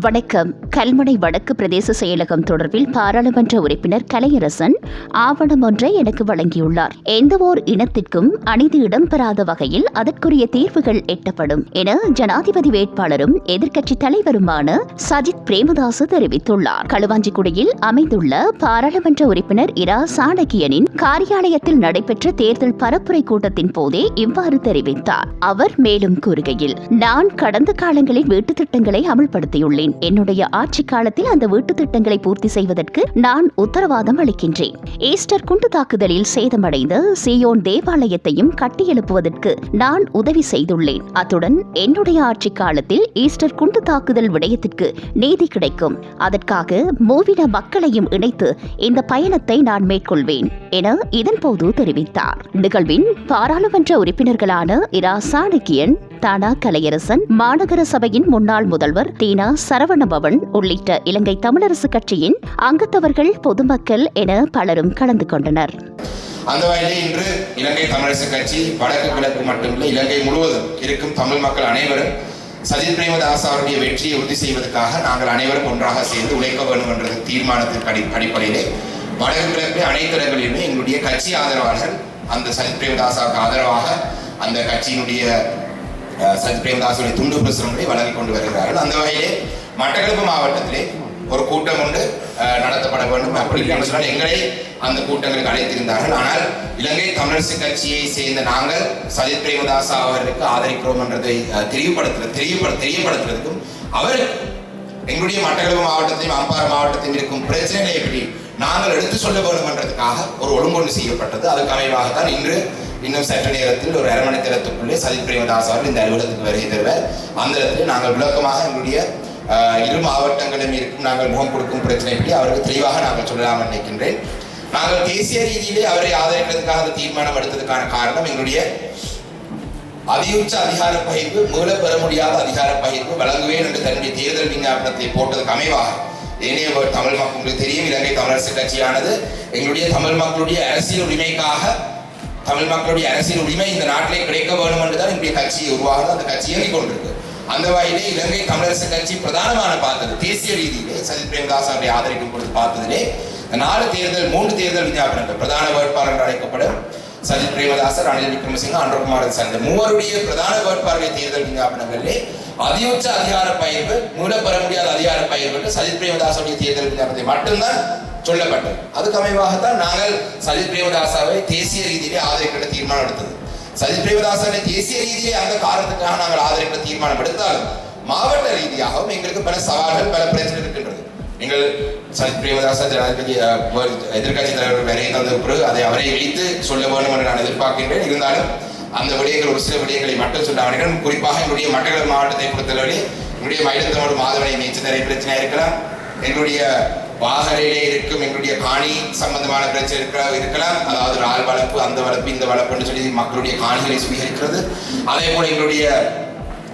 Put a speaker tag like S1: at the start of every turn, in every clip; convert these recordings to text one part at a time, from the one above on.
S1: வணக்கம். கல்முனை வடக்கு பிரதேச செயலகம் தொடர்பில் பாராளுமன்ற உறுப்பினர் கலையரசன் ஆவணம் ஒன்றை எனக்கு வழங்கியுள்ளார். எந்தவோர் இனத்திற்கும் அநீதி இடம்பெறாத வகையில் அதற்குரிய தீர்வுகள் எட்டப்படும் என ஜனாதிபதி வேட்பாளரும் எதிர்க்கட்சி தலைவருமான சஜித் பிரேமதாசு தெரிவித்துள்ளார். களுவாஞ்சிக்குடியில் அமைந்துள்ள பாராளுமன்ற உறுப்பினர் இரா சாணகியனின் காரியாலயத்தில் நடைபெற்ற தேர்தல் பரப்புரை கூட்டத்தின் போதே இவ்வாறு தெரிவித்தார். அவர் மேலும் கூறுகையில் நான் கடந்த காலங்களில் வீட்டுத் திட்டங்களை அமல்படுத்தியுள்ளேன். என்னுடைய ஆட்சி காலத்தில் அந்த வீட்டு திட்டங்களை பூர்த்தி செய்வதற்கு நான் உத்தரவாதம் அளிக்கின்றேன். ஈஸ்டர் குண்டு தாக்குதலில் சேதமடைந்த சியோன் தேவாலயத்தையும் கட்டியெழுப்புவதற்கு நான் உதவி செய்துள்ளேன். அத்துடன் என்னுடைய ஆட்சி காலத்தில் ஈஸ்டர் குண்டு தாக்குதல் விடயத்திற்கு நீதி கிடைக்கும். அதற்காக மூவின மக்களையும் இணைத்து இந்த பயணத்தை நான் மேற்கொள்வேன் என இதன்போது தெரிவித்தார். நிகழ்வின் பாராளுமன்ற உறுப்பினர்களான இரா சாணக்கியன் தானா கலையரசன் மாநகர சபையின் முன்னாள் முதல்வர் தீனா சரவணபவன் உள்ளிட்ட இலங்கை தமிழரசு கட்சியின் அங்கத்தவர்கள் பொதுமக்கள் என பலரும் கலந்து கொண்டனர்.
S2: அந்த வகையிலே இன்று இலங்கை தமிழரசு கட்சி வடக்கு கிழக்கு மட்டுமில்லை இலங்கை முழுவதும் இருக்கும் தமிழ் மக்கள் அனைவரும் சஜித் பிரேமதாஸ் அவருடைய வெற்றியை உறுதி செய்வதற்காக நாங்கள் அனைவரும் ஒன்றாக சேர்ந்து உழைக்க வேண்டும் என்ற தீர்மானத்திற்கு அடி அடிப்படையிலே வடக்கு கிழக்கு அனைத்து இடங்களிலுமே எங்களுடைய கட்சி ஆதரவாளர்கள் அந்த சஜித் பிரேமதாசாவுக்கு ஆதரவாக அந்த கட்சியினுடைய சஜித் பிரேமதாசுடைய துண்டு பிரசுரங்களை வழங்கி கொண்டு வருகிறார்கள். அந்த வகையிலே மட்டக்களப்பு மாவட்டத்திலே ஒரு கூட்டம் ஒன்று நடத்தப்பட வேண்டும். அப்படி என்று சொன்னால் எங்களை அந்த கூட்டங்களுக்கு அழைத்திருந்தார்கள். ஆனால் இலங்கை தமிழரசு கட்சியை சேர்ந்த நாங்கள் சஜித் பிரேமதாசா அவர்களுக்கு ஆதரிக்கிறோம் என்றதை அஹ், தெளிவுபட தெரியப்படுத்துறதுக்கும் அவர் எங்களுடைய மட்டக்களப்பு மாவட்டத்தையும் அம்பாறை மாவட்டத்தையும் இருக்கும் பிரச்சனைகளை எப்படி நாங்கள் எடுத்து சொல்ல வேண்டும் என்றதுக்காக ஒரு ஒழுங்கொண்டு செய்யப்பட்டது. அதுக்கு அமைவாகத்தான் இன்று இன்னும் சற்று நேரத்தில் ஒரு அரை மணி நேரத்துக்குள்ளே சஜித் பிரேமதாஸ் அவர்கள் இந்த அலுவலகத்துக்கு வருகை தருவார். அந்த இடத்துல நாங்கள் விளக்கமாக எங்களுடைய இரு மாவட்டங்களிலும் இருக்கும் நாங்கள் முகம் கொடுக்கும் பிரச்சனை பற்றி அவருக்கு தெளிவாக நாங்கள் சொல்லலாம் நினைக்கின்றேன். நாங்கள் தேசிய ரீதியிலே அவரை ஆதரிப்பதற்காக அந்த தீர்மானம் எடுத்ததுக்கான காரணம் எங்களுடைய அதியுச்ச அதிகார பகிர்வு மீள பெற முடியாத அதிகார பகிர்வு வழங்குவேன் என்று தன்னுடைய தேர்தல் விஞ்ஞாபனத்தை போட்டதுக்கு அமைவாக. ஏனைய தமிழ் மக்களுக்கு தெரியும் இலங்கை தமிழரசு கட்சியானது எங்களுடைய தமிழ் மக்களுடைய அரசியல் உரிமைக்காக தமிழ் மக்களுடைய அரசியல் உரிமை இந்த நாட்டிலே கிடைக்க வேண்டும் என்றுதான் எங்களுடைய கட்சியை உருவாக அந்த கட்சி இயங்கிக் கொண்டிருக்கு. அந்த வகையிலே இலங்கை தமிழரசு கட்சி பிரதானமான பார்த்தது. தேசிய ரீதியிலே சஜித் பிரேமதாஸ் அவரை ஆதரிக்கும் பொழுது பார்த்ததிலே நாலு தேர்தல் மூன்று தேர்தல் விஞ்ஞாபனங்கள் பிரதான வேட்பாளர்கள் அழைக்கப்படும் சஜித் பிரேமதாசர் ரணில் விக்ரமசிங்க அன்றகுமார் சந்த மூவருடைய பிரதான வேட்பாளர்கள் தேர்தல் விஞ்ஞாபனங்களிலே அதியுச்ச அதிகார பயிர்வு மூல பெற முடியாத அதிகார பயிர்வு சஜித் பிரேமதாசருடைய தேர்தல் விஞ்ஞாபனத்தை மட்டும்தான் சொல்லப்பட்டது. அதுக்கு அமைவாகத்தான் நாங்கள் சஜித் பிரேமதாசாவை தேசிய ரீதியிலே ஆதரிக்கிற தீர்மானம் எடுத்தது. சஜித் பிரேமதாசனை தேசிய ரீதியிலே அந்த காரணத்துக்காக நாங்கள் ஆதரிக்கிற தீர்மானம் எடுத்தாலும் மாவட்ட ரீதியாகவும் எங்களுக்கு பல சவால்கள் பல பிரச்சனை இருக்கின்றது. நீங்கள் சஜித் பிரேமதாச ஜனாதிபதி எதிர்கட்சி தலைவர் வரையை தந்த பிறகு அதை அவரை வைத்து சொல்ல வேண்டும் என்று நான் எதிர்பார்க்கின்றேன். இருந்தாலும் அந்த விடயங்கள் ஒரு சில விடயங்களை மட்டும் சொல்லாமல் குறிப்பாக எங்களுடைய மட்டக்களப்பு மாவட்டத்தை பொறுத்தளவில் எங்களுடைய மயிலத்தோடு மாதவனை நீச்சல் நிறைய பிரச்சனை இருக்கலாம். எங்களுடைய வாகரையிலே இருக்கும் எங்களுடைய காணி சம்பந்தமான பிரச்சனை இருக்கிற இருக்கலாம். அதாவது ஆள் வளர்ப்பு அந்த வளர்ப்பு இந்த வளர்ப்புன்னு சொல்லி மக்களுடைய காணிகளை சுவீகரிக்கிறது. அதே போல எங்களுடைய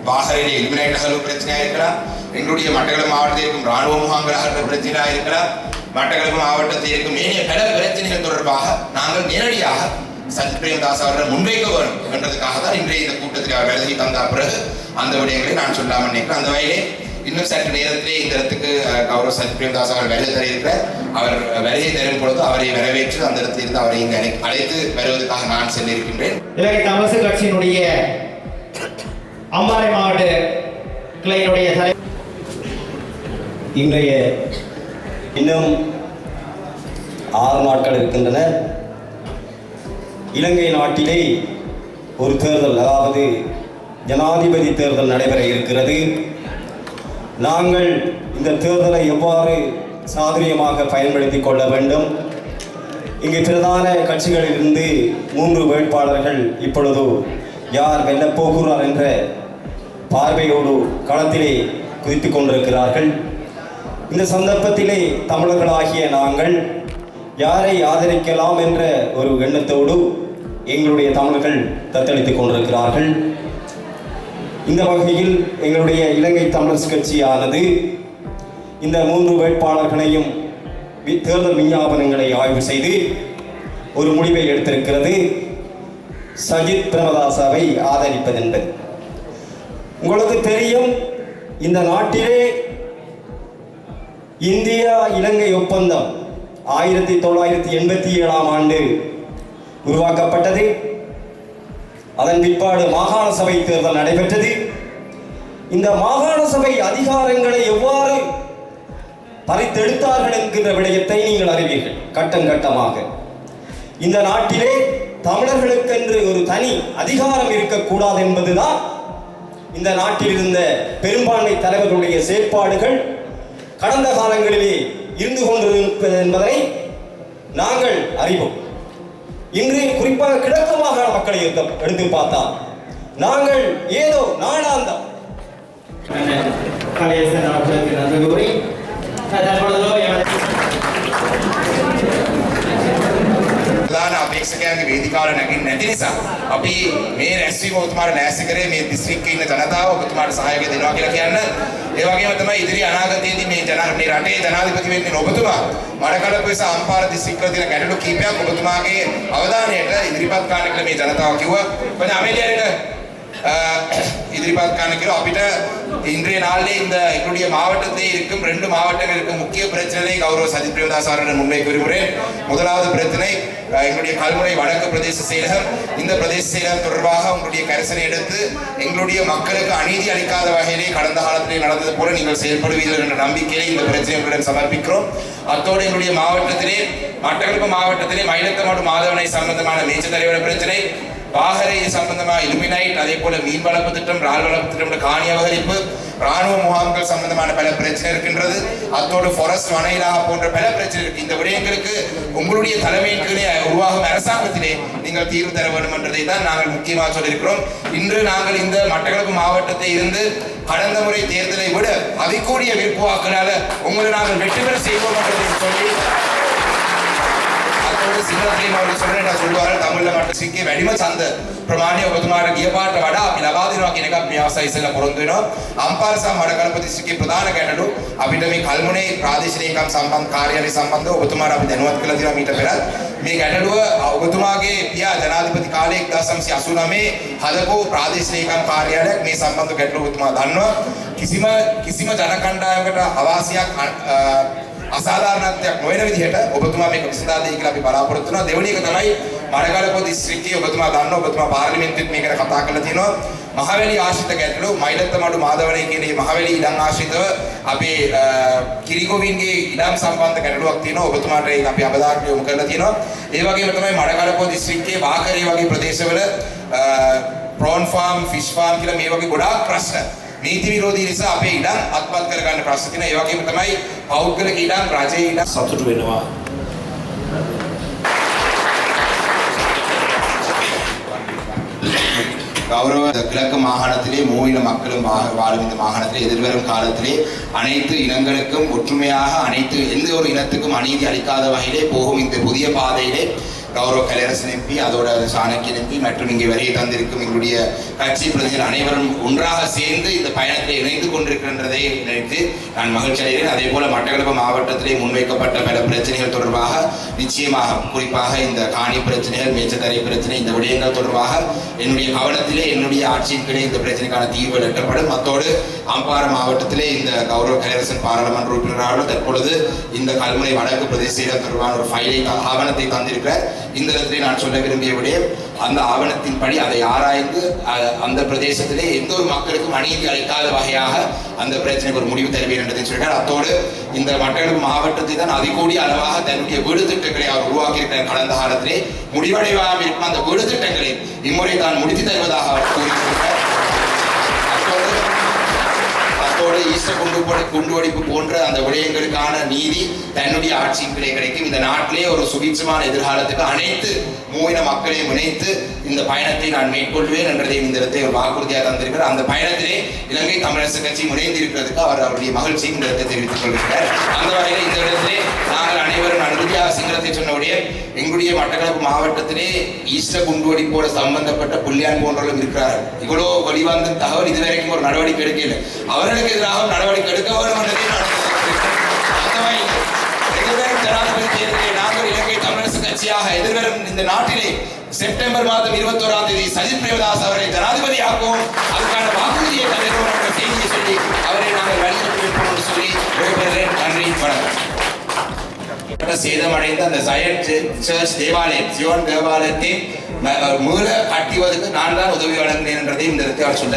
S2: வாகரையிலே எலிமினேட் அகழ்வு பிரச்சனையாக இருக்கலாம். எங்களுடைய மட்டக்களம் மாவட்டத்தில் இருக்கும் ராணுவ முகாம்களாக பிரச்சனையாக இருக்கலாம். மட்டக்களப்பு மாவட்டத்தில் இருக்கும் ஏனைய பல பிரச்சனைகள் தொடர்பாக நாங்கள் நேரடியாக சஜித் பிரேமதாஸ் அவர்கள் முன்வைக்க வரும் என்றதுக்காக தான் இன்றைய இந்த கூட்டத்தில் அவர் விலகி தந்த பிறகு அந்த விடயங்களை நான் சொல்லாமல் நினைக்கிறேன் அந்த வகையிலே இன்னும் சற்று நேரத்திலே இந்த இடத்துக்கு கௌரவ சத் பிரேம்தாஸ் அவர் வருகை தர இருக்கிறார். அவர் வருகை தரும் பொழுது அவரை வரவேற்று அந்த இடத்தில் இருந்து அவரை இங்கு அழைத்து வருவதற்காக நான் சென்றிருக்கின்றேன்.
S3: இலங்கை தமிழக கட்சியினுடைய அம்பாறை மாவட்ட கிளையினுடைய தலை
S4: இன்றைய இன்னும் ஆறு நாட்கள் இருக்கின்றன. இலங்கை நாட்டிலே ஒரு தேர்தல் அதாவது ஜனாதிபதி தேர்தல் நடைபெற இருக்கிறது. நாங்கள் இந்த தேர்தலை எவ்வாறு சாதுரியமாக பயன்படுத்தி கொள்ள வேண்டும்? இங்கு பிரதான கட்சிகளிலிருந்து மூன்று வேட்பாளர்கள் இப்பொழுது யார் வெல்லப் போகிறார் என்ற பார்வையோடு களத்திலே குதித்துக் கொண்டிருக்கிறார்கள். இந்த சந்தர்ப்பத்திலே தமிழர்களாகிய நாங்கள் யாரை ஆதரிக்கலாம் என்ற ஒரு எண்ணத்தோடு எங்களுடைய தமிழர்கள் தத்தளித்துக் கொண்டிருக்கிறார்கள். இந்த வகையில் எங்களுடைய இலங்கை தமிழர் கட்சியானது இந்த மூன்று வேட்பாளர்களையும் தேர்தல் விஞ்ஞாபனங்களை ஆய்வு செய்து ஒரு முடிவை எடுத்திருக்கிறது. சஜித் பிரேமதாசாவை ஆதரிப்பதென்பது. உங்களுக்கு தெரியும் இந்த நாட்டிலே இந்தியா இலங்கை ஒப்பந்தம் ஆயிரத்தி தொள்ளாயிரத்தி எண்பத்தி ஏழாம் ஆண்டு உருவாக்கப்பட்டது. அதன் பிற்பாடு மாகாண சபை தேர்தல் நடைபெற்றது. இந்த மாகாண சபை அதிகாரங்களை எவ்வாறு பறித்தெடுத்தார்கள் என்கின்ற விடயத்தை நீங்கள் அறிவீர்கள் கட்டம் கட்டமாக. இந்த நாட்டிலே தமிழர்களுக்கென்று ஒரு தனி அதிகாரம் இருக்கக்கூடாது என்பதுதான் இந்த நாட்டில் இருந்த பெரும்பான்மை தலைவர்களுடைய செயற்பாடுகள். கடந்த காலங்களிலே இருந்து கொண்டிருப்பது என்பதை நாங்கள் அறிவோம். இன்று குறிப்பாக கிழக்கு மாகாண மக்களை எடுத்து எடுத்து பார்த்தால் நாங்கள் ஏதோ
S3: நாடாந்தம். கலையரசன் அவர்களுக்கு நன்றி கூறி தற்பொழுதோ
S2: ප්‍රේක්ෂකයන්ගේ වේදිකාවල නැගින්නේ නැති නිසා අපි මේ රැස්වීම ඔබතුමාට ලෑස්ති කරේ මේ දිස්ත්‍රික්කේ ඉන්න ජනතාව ඔබතුමාට සහයෝගය දෙනවා කියලා කියන්න. ඒ වගේම තමයි ඉදිරි අනාගතයේදී මේ ජන මේ රටේ ජනාධිපති වෙන්නේ ඔබතුමා. මඩකලප වෙස අම්පාර දිස්ත්‍රික්කවල තියෙන ගැටලු කීපයක් ඔබතුමාගේ අවධානයට ඉදිරිපත් කරන්න කියලා මේ ජනතාව කිව්වා. මොකද අමෙලියාට எதிர்பார்த்து காணிக்கிறோம் அப்படின்னா இன்றைய நாளிலே இந்த என்னுடைய மாவட்டத்தை இருக்கும் ரெண்டு மாவட்டங்கள் இருக்கும். முக்கிய பிரச்சனை கௌரவ சஜித் பிரேமதாஸ் அவர்களிடம் முன்வைக்க விரும்புகிறேன் முதலாவது பிரச்சனை எங்களுடைய கல்முனை வடக்கு பிரதேச செயலகம். இந்த பிரதேச செயலகம் தொடர்பாக உங்களுடைய கரிசனை எடுத்து எங்களுடைய மக்களுக்கு அநீதி அளிக்காத வகையிலே கடந்த காலத்திலே நடந்தது போல நீங்கள் செயல்படுவீர்கள் என்ற நம்பிக்கையை இந்த பிரச்சனை உங்களிடம் சமர்ப்பிக்கிறோம். அத்தோடு எங்களுடைய மாவட்டத்திலே மட்டக்களப்பு மாவட்டத்திலே மயிலத்தமோடு மாதவனை சம்பந்தமான மேய்ச்சல் தலைவர் பிரச்சனை. பாகரை சம்பந்தமாக இலுமினைட் அதே போல மீன் வளர்ப்பு திட்டம் ரால் வளர்ப்பு திட்டம் காணி அபகரிப்பு ராணுவ முகாம்கள் சம்பந்தமான பல பிரச்சனை இருக்கின்றது. அத்தோடு ஃபாரஸ்ட் வனையிலா போன்ற பல பிரச்சனை இருக்கு. இந்த விடயங்களுக்கு உங்களுடைய தலைமையின் கீழே உருவாகும் அரசாங்கத்திலே நீங்கள் தீர்வு தர வேண்டும் என்றதை தான் நாங்கள் முக்கியமாக சொல்லியிருக்கிறோம். இன்று நாங்கள் இந்த மட்டக்களப்பு மாவட்டத்தை இருந்து கடந்த முறை தேர்தலை விட அதிகூடிய விருப்பு வாக்குனால உங்களை நாங்கள் வெற்றி பெற செய்வோம் என்றதை சொல்லி පාටවලට සිංහලදී මවල සොරණට සුළුවල තමුල්ල මට්ටසින්ගේ වැඩිම ඡන්ද ප්‍රමාණය ඔබතුමාට ගිය පාට වඩා අපි ලබා දෙනවා කියන එක මේ අවස්ථාව ඉස්සෙල්ලා පොරොන්දු වෙනවා. අම්පාර සහ මඩකලප දිස්ත්‍රික්කයේ ප්‍රධාන ගැටලු අපිට මේ කල්මුනේ ප්‍රාදේශීය ඒකම් සම්බන්ධ කාර්යාලය සම්බන්ධව ඔබතුමාට අපි දැනුවත් කළා තියෙනවා මීට පෙරත්. මේ ගැටලුව ඔබතුමාගේ පියා ජනාධිපති කාලේ 1989 හදකෝ ප්‍රාදේශීය ඒකම් කාර්යාලයක් මේ සම්බන්ධ ගැටලුව ඔබතුමා දන්නවා. කිසිම කිසිම ජන කණ්ඩායමකට අවාසියක් අසාධාරණත්වයක් නොවන විදිහට ඔබතුමා මේක විසඳා දෙයි කියලා අපි බලාපොරොත්තු වෙනවා. දෙවෙනි එක තමයි මඩකලපො දිස්ත්‍රික්කයේ ඔබතුමා දන්නවා ඔබතුමා පාර්ලිමේන්තුවෙත් මේකට කතා කරලා තියෙනවා. මහවැලි ආශ්‍රිත ගැටලු මයිලත්තමඩු මාදවණේ කියන මේ මහවැලි ඉඩම් ආශ්‍රිතව අපේ අ, කිරිගොවින්ගේ ඉඩම් සම්බන්ධ ගැටලුවක් තියෙනවා. ඔබතුමාට ඒක අපි අවධානය යොමු කරලා තියෙනවා. ඒ වගේම තමයි මඩකලපො දිස්ත්‍රික්කයේ වාකරේ වගේ ප්‍රදේශවල ප්‍රෝන් ෆාම් ෆිෂ් ෆාම් කියලා මේ වගේ ගොඩාක් ප්‍රශ්න නීති විරෝධී නිසා අපේ ඉඩම් අත්පත් කරගන්න ප්‍රශ්න තියෙනවා ඒ වගේම තමයි පෞද්ගලික ඉඩම් රජයේ ඉඩම්
S5: සතුටු වෙනවා
S2: கௌரவ கிழக்கு மாகாணத்திலே மூவின மக்களும் வா- வாழும் இந்த மாகாணத்திலே எதிர்வரும் காலத்திலே அனைத்து இனங்களுக்கும் ஒற்றுமையாக அனைத்து எந்த ஒரு இனத்துக்கும் அநீதி அளிக்காத வகையிலே போகும் இந்த புதிய பாதையிலே கௌரவ கலையரசன் எம்பி அதோட சாணக்கியன் எம்பி மற்றும் இங்கே வருகை தந்திருக்கும் எங்களுடைய கட்சி பிரதிநிதிகள் அனைவரும் ஒன்றாக சேர்ந்து இந்த பயணத்தில் இணைந்து கொண்டிருக்கின்றதை நினைத்து நான் மகிழ்ச்சி அடைகிறேன். அதே போல மட்டக்களப்பு மாவட்டத்திலே முன்வைக்கப்பட்ட பல பிரச்சனைகள் தொடர்பாக நிச்சயமாக குறிப்பாக இந்த காணி பிரச்சனைகள் மேச்சத்தரை பிரச்சனை இந்த விடயங்கள் தொடர்பாக என்னுடைய கவனத்திலே என்னுடைய ஆட்சியின் கீழே இந்த பிரச்சனைக்கான தீர்வு எட்டப்படும் அத்தோடு அம்பாறை மாவட்டத்திலே இந்த கௌரவ கலையரசன் பாராளுமன்ற உறுப்பினராக தற்பொழுது இந்த கல்முனை வடக்கு பிரதேச தொடர்பான ஒரு ஃபைலை ஆவணத்தை தந்திருக்கிறார். இந்த இடத்திலே நான் சொல்ல விரும்பிய விடயம் அந்த ஆவணத்தின்படி அதை ஆராய்ந்து அந்த பிரதேசத்திலே எந்த ஒரு மக்களுக்கும் அநீதி அளிக்காத வகையாக அந்த பிரச்சனைக்கு ஒரு முடிவு தருவேன் என்றதை சொல்கிறார் அத்தோடு இந்த மட்டக்களப்பு மாவட்டத்தை தான் அதிகூடிய அளவாக தன்னுடைய வீடு திட்டங்களை அவர் உருவாக்கியிருக்கிற கடந்த காலத்திலே முடிவடைவாமல் இருக்கும் அந்த வீடு திட்டங்களை இம்முறை தான் முடித்து தருவதாக அவர் கூறியிருக்கிறார். போடு ஈஸ்டர் குண்டு போட- குண்டுவெடிப்பு போன்ற அந்த விடயங்களுக்கான நீதி தன்னுடைய ஆட்சியின் கிடைக்கும். இந்த நாட்டிலே ஒரு சுபீட்சமான எதிர்காலத்துக்கு அனைத்து மூவின மக்களையும் இணைத்து இந்த பயணத்தை நான் மேற்கொள்வேன் என்றதை இந்த இடத்தை ஒரு வாக்குறுதியாக தந்திருக்கிறார். அந்த பயணத்திலே இலங்கை தமிழரசு கட்சி முனைந்திருக்கிறதுக்கு இருக்கிறதுக்கு அவர் அவருடைய மகிழ்ச்சியும் இந்த இடத்தை தெரிவித்துக் கொள்கிறார். அந்த வகையில் இந்த இடத்திலே நாங்கள் அனைவரும் நான் இறுதியாக சிங்களத்தை சொன்னவுடைய எங்களுடைய மட்டக்களப்பு மாவட்டத்திலே ஈஸ்டர் குண்டுவெடிப்போட சம்பந்தப்பட்ட புள்ளியான் போன்றவர்களும் இருக்கிறார்கள். இவ்வளோ வெளிவந்த தகவல் இதுவரைக்கும் ஒரு நடவடிக்கை எடுக்கல அவர்களுக்கு எதிராக நடவடிக்கை எடுக்க வேண்டும் என்றதை எதிர்வரும் ஜனாதிபதி தேர்தலில் நாங்கள் இலங்கை தமிழரசு கட்சியாக எதிர்வரும் இந்த நாட்டிலே செப்டம்பர் மாதம் இருபத்தோராம் தேதி சஜித் பிரேமதாஸ் அவரை ஜனாதிபதியாகவும் அதுக்கான வாக்குறுதியை தருகிறோம் என்ற செய்தியை சொல்லி அவரை நாங்கள் வழிநடத்தி என்று சொல்லி விடைபெறுகிறேன் நன்றி வணக்கம் சேதமடைந்த அந்த ஜயன் சர்ச் தேவாலயம் சியோன் தேவாலயத்தை ம- மீள கட்டுவதற்கு நான் தான் உதவி வழங்கினேன் என்றதை இந்த இடத்தில் சொல்ல